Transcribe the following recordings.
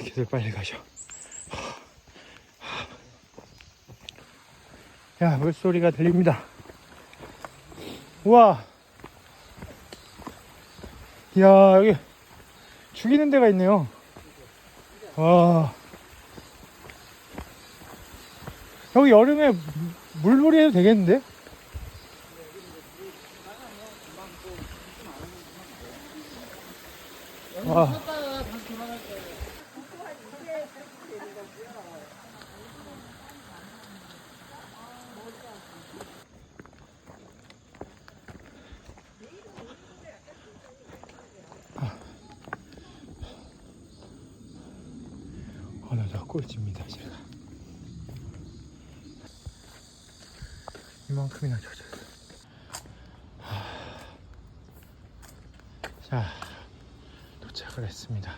이렇게들 빨리 가셔. 야, 물소리가 들립니다. 우와. 이야, 여기 죽이는 데가 있네요. 와. 여기 여름에 물놀이 해도 되겠는데? 와. 어느덧 꼴찌입니다 제가. 이만큼이나 젖었어 하... 자 도착을 했습니다.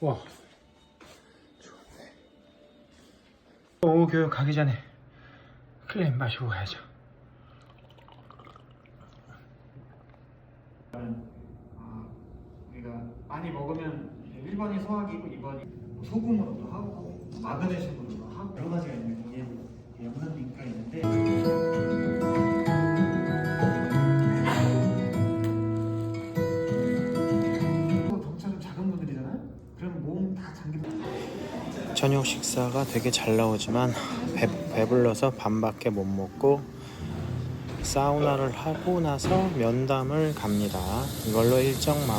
와 오후 교육 가기 전에 클레임 마시고 가야죠. 아, 우리가 많이 먹으면 1번이 소화기고 2번이 소금으로도 하고 마그네슘으로도 하고 여러 가지가 있는 거기에 영양가가 있는데 저녁 식사가 되게 잘 나오지만 배, 배불러서 반밖에 못 먹고 사우나를 하고 나서 면담을 갑니다. 이걸로 일정 마무리.